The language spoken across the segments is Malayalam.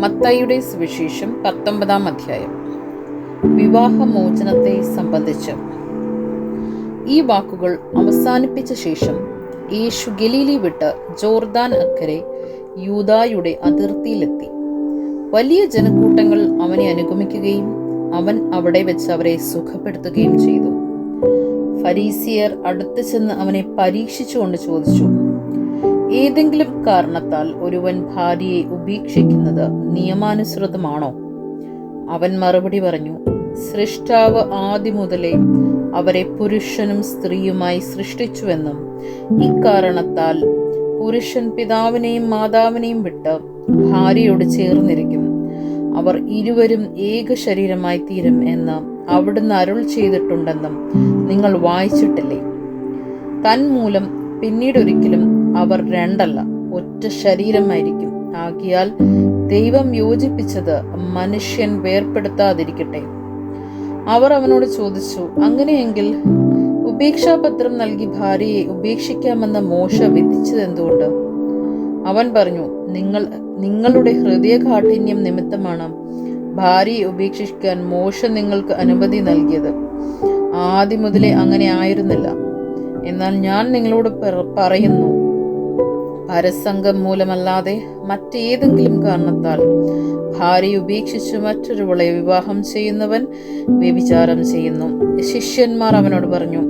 മത്തായിയുടെ സുവിശേഷം പത്തൊമ്പതാം അധ്യായം. വിവാഹമോചനത്തെ സംബന്ധിച്ച്. ഈ വാക്കുകൾ അവസാനിപ്പിച്ച ശേഷം യേശു ഗലീലി വിട്ട് ജോർദാൻ അക്കരെ യൂതായുടെ അതിർത്തിയിലെത്തി. വലിയ ജനക്കൂട്ടങ്ങൾ അവനെ അനുഗമിക്കുകയും അവൻ അവിടെ വെച്ച് അവരെ സുഖപ്പെടുത്തുകയും ചെയ്തു. ഫരീസിയർ അടുത്ത് ചെന്ന് അവനെ പരീക്ഷിച്ചുകൊണ്ട് ചോദിച്ചു ഏതെങ്കിലും കാരണത്താൽ ഒരുവൻ ഭാര്യയെ ഉപേക്ഷിക്കുന്നത് നിയമാനുസൃതമാണോ? അവൻ മറുപടി പറഞ്ഞു സൃഷ്ടാവ് ആദ്യം മുതലേ അവരെ പുരുഷനും സ്ത്രീയുമായി സൃഷ്ടിച്ചുവെന്നും ഇക്കാരണത്താൽ പുരുഷൻ പിതാവിനെയും മാതാവിനെയും വിട്ട് ഭാര്യയോട് ചേർന്നിരിക്കും. അവർ ഇരുവരും ഏക ശരീരമായി തീരും എന്ന് അവിടുന്ന് അരുൾ ചെയ്തിട്ടുണ്ടെന്നും നിങ്ങൾ വായിച്ചിട്ടില്ലേ? തന്മൂലം പിന്നീടൊരിക്കലും അവർ രണ്ടല്ല ഒറ്റ ശരീരമായിരിക്കും. ആകിയാൽ ദൈവം യോജിപ്പിച്ചത് മനുഷ്യൻ വേർപ്പെടുത്താതിരിക്കട്ടെ. അവർ അവനോട് ചോദിച്ചു അങ്ങനെയെങ്കിൽ ഉപേക്ഷാപത്രം നൽകി ഭാര്യയെ ഉപേക്ഷിക്കാമെന്ന മോശ വിധിച്ചത് എന്തുകൊണ്ട്? അവൻ പറഞ്ഞു നിങ്ങൾ നിങ്ങളുടെ ഹൃദയകാഠിന്യം നിമിത്തമാണ് ഭാര്യയെ ഉപേക്ഷിക്കാൻ മോശ നിങ്ങൾക്ക് അനുമതി നൽകിയത്. ആദ്യം മുതലേ അങ്ങനെ ആയിരുന്നില്ല. എന്നാൽ ഞാൻ നിങ്ങളോട് പറയുന്നു പരസംഗം മൂലമല്ലാതെ മറ്റേതെങ്കിലും കാരണത്താൽ ഭാര്യ ഉപേക്ഷിച്ച് മറ്റൊരുവളെ വിവാഹം ചെയ്യുന്നവൻ വ്യഭിചാരം ചെയ്യുന്നു. ശിഷ്യന്മാർ അവനോട് പറഞ്ഞു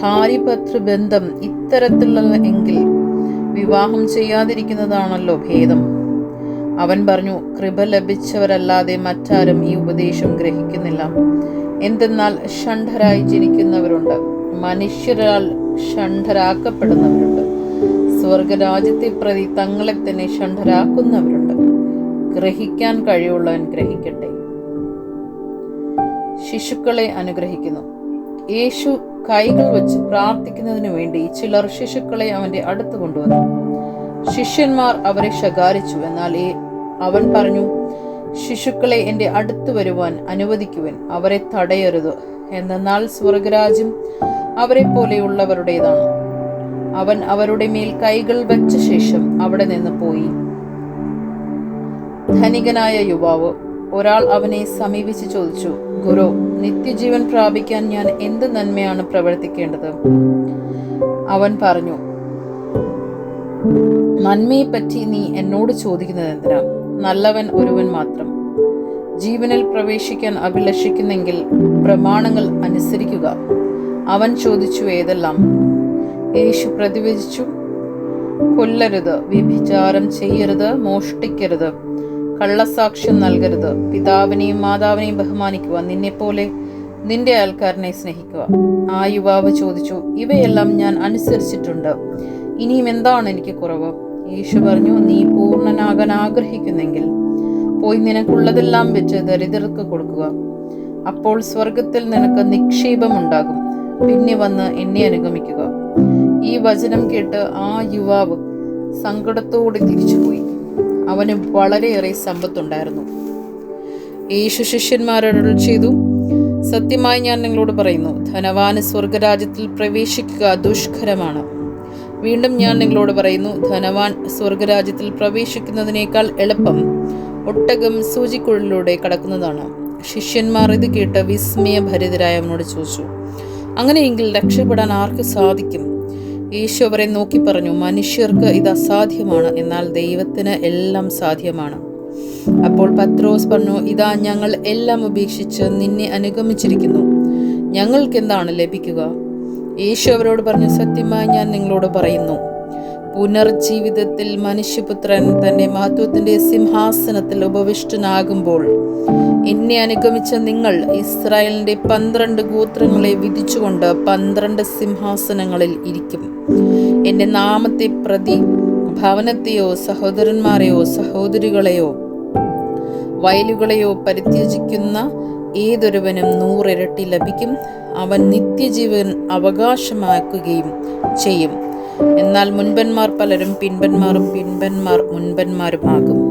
ഭാര്യ ഭർത്തൃബന്ധം ഇത്തരത്തിലുള്ള എങ്കിൽ വിവാഹം ചെയ്യാതിരിക്കുന്നതാണല്ലോ ഭേദം. അവൻ പറഞ്ഞു കൃപ ലഭിച്ചവരല്ലാതെ മറ്റാരും ഈ ഉപദേശം ഗ്രഹിക്കുന്നില്ല. എന്തെന്നാൽ ഷണ്ഠരായി ജനിക്കുന്നവരുണ്ട്. മനുഷ്യരാൽ ഷണ്ഠരാക്കപ്പെടുന്നവരുണ്ട് സ്വർഗരാജ്യത്തെ പ്രതി തങ്ങളെ തന്നെ ഷണ്ഠരാക്കുന്നവരുണ്ട് ഗ്രഹിക്കാൻ കഴിവുള്ളവൻ ഗ്രഹിക്കട്ടെ. ശിശുക്കളെ അനുഗ്രഹിക്കുന്നു. യേശു കൈകൾ വെച്ച് പ്രാർത്ഥിക്കുന്നതിനു വേണ്ടി ചിലർ ശിശുക്കളെ അവന്റെ അടുത്ത് കൊണ്ടുവന്നു. ശിഷ്യന്മാർ അവരെ ശകാരിച്ചു. എന്നാൽ അവൻ പറഞ്ഞു ശിശുക്കളെ എന്റെ അടുത്ത് വരുവാൻ അനുവദിക്കുവൻ. അവരെ തടയരുത്. എന്നാൽ സ്വർഗരാജ്യം അവരെ പോലെയുള്ളവരുടേതാണ് അവൻ അവരുടെ മേൽ കൈകൾ വെച്ച ശേഷം അവിടെ നിന്ന് പോയി. ധനികനായ യുവാവ് ഒരാൾ അവനെ സമീപിച്ച് ചോദിച്ചു ഗുരു നിത്യജീവൻ പ്രാപിക്കാൻ ഞാൻ എന്ത് നന്മയാണ് പ്രവർത്തിക്കേണ്ടത്? അവൻ പറഞ്ഞു നന്മയെപ്പറ്റി നീ എന്നോട് ചോദിക്കുന്നത് എന്തിനാ? നല്ലവൻ ഒരുവൻ മാത്രം. ജീവനിൽ പ്രവേശിക്കാൻ അഭിലഷിക്കുന്നെങ്കിൽ പ്രമാണങ്ങൾ അനുസരിക്കുക. അവൻ ചോദിച്ചു ഏതെല്ലാം? യേശു പ്രതിവചിച്ചു. കൊല്ലരുത് വ്യഭിചാരം ചെയ്യരുത് മോഷ്ടിക്കരുത് കള്ളസാക്ഷ്യം നൽകരുത്. പിതാവിനെയും മാതാവിനെയും ബഹുമാനിക്കുക നിന്നെപ്പോലെ നിന്റെ ആൾക്കാരനെ സ്നേഹിക്കുക. ആ യുവാവ് ചോദിച്ചു ഇവയെല്ലാം ഞാൻ അനുസരിച്ചിട്ടുണ്ട്. ഇനിയും എന്താണ് എനിക്ക് കുറവ്? യേശു പറഞ്ഞു നീ പൂർണനാകാൻ ആഗ്രഹിക്കുന്നെങ്കിൽ പോയി നിനക്കുള്ളതെല്ലാം വെച്ച് ദരിദ്രർക്ക് കൊടുക്കുക. അപ്പോൾ സ്വർഗത്തിൽ നിനക്ക് നിക്ഷേപമുണ്ടാകും. പിന്നെ വന്ന് എന്നെ അനുഗമിക്കുക. ഈ വചനം കേട്ട് ആ യുവാവ് സങ്കടത്തോടെ തിരിച്ചുപോയി. അവന് വളരെയേറെ സമ്പത്തുണ്ടായിരുന്നു. യേശു ശിഷ്യന്മാരോട് ചെയ്തു സത്യമായി ഞാൻ നിങ്ങളോട് പറയുന്നു ധനവാന് സ്വർഗരാജ്യത്തിൽ പ്രവേശിക്കുക ദുഷ്കരമാണ്. വീണ്ടും ഞാൻ നിങ്ങളോട് പറയുന്നു ധനവാൻ സ്വർഗരാജ്യത്തിൽ പ്രവേശിക്കുന്നതിനേക്കാൾ എളുപ്പം ഒട്ടകം സൂചിക്കുഴലിലൂടെ കടക്കുന്നതാണ്. ശിഷ്യന്മാർ ഇത് കേട്ട് വിസ്മയഭരിതരായ അവനോട് ചോദിച്ചു അങ്ങനെയെങ്കിൽ രക്ഷപ്പെടാൻ ആർക്ക് സാധിക്കും? ഈശോവരെ നോക്കി പറഞ്ഞു മനുഷ്യർക്ക് ഇത് അസാധ്യമാണ് എന്നാൽ ദൈവത്തിന് എല്ലാം സാധ്യമാണ്. അപ്പോൾ പത്രോസ് പറഞ്ഞു ഇതാ ഞങ്ങൾ എല്ലാം ഉപേക്ഷിച്ച് നിന്നെ അനുഗമിച്ചിരിക്കുന്നു. ഞങ്ങൾക്ക് എന്താണ് ലഭിക്കുക? യേശു അവരോട് പറഞ്ഞു സത്യമായി ഞാൻ നിങ്ങളോട് പറയുന്നു പുനർജീവിതത്തിൽ മനുഷ്യപുത്രൻ തന്റെ മഹത്വത്തിന്റെ സിംഹാസനത്തിൽ ഉപവിഷ്ടനാകുമ്പോൾ എന്നെ അനുഗമിച്ച നിങ്ങൾ ഇസ്രായേലിന്റെ പന്ത്രണ്ട് ഗോത്രങ്ങളെ വിധിച്ചുകൊണ്ട് പന്ത്രണ്ട് സിംഹാസനങ്ങളിൽ ഇരിക്കും. എന്റെ നാമത്തെ പ്രതി ഭവനത്തെയോ സഹോദരന്മാരെയോ സഹോദരികളെയോ വയലുകളെയോ പരിത്യജിക്കുന്ന ഏതൊരുവനും നൂറിരട്ടി ലഭിക്കും. അവൻ നിത്യജീവൻ അവകാശമാക്കുകയും ചെയ്യും. എന്നാൽ മുൻപന്മാർ പലരും പിൻപന്മാരും പിൻപന്മാർ മുൻപന്മാരുമാകും